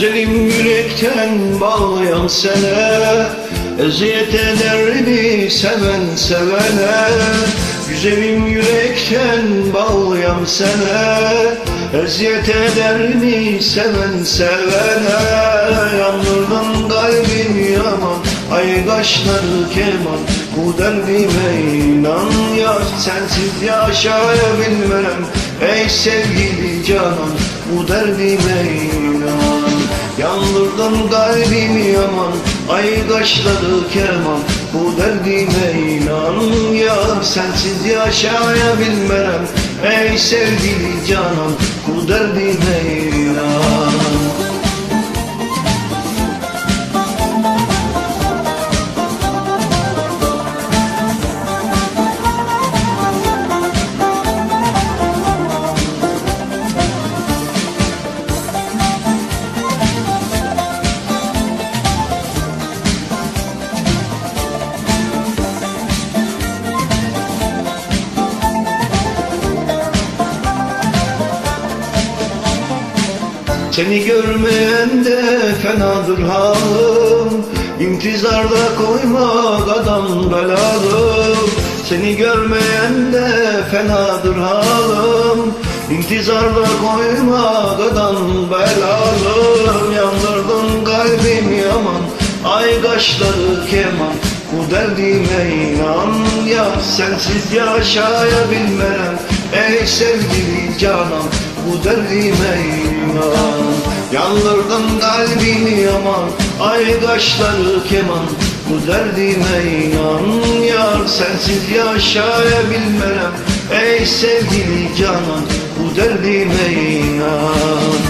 Güzelim yürekten bağlayan sene Eziyet eder mi seven sevene. Güzelim yürekten bağlayan sene Eziyet eder mi seven sevene. Yandırdın kalbim yaman Ay kaşları keman. Bu derdime inan ya Sensiz yaşayabilmem. Ey sevgili canan Bu derdime inan Yandırdın kalbimi yaman Ay kaşları keman Bu derdime inan ya Sensiz yaşayabilmem. Ey sevgili canan Bu derdime inan Seni görmeyen de fenadır halim İntizarda koymak adam belalım Seni görmeyen de fenadır halim İntizarda koymak adam belalım Yandırdın kalbim yaman Ay kaşları keman. Bu derdime inan ya Sensiz yaşayabilmem. Ey sevgili canan Bu derdime inan Yandırdın kalbimi yaman Ay keman. Bu derdime inan Yar sensiz yaşayabilmem. Ey sevgili canan Bu derdime inan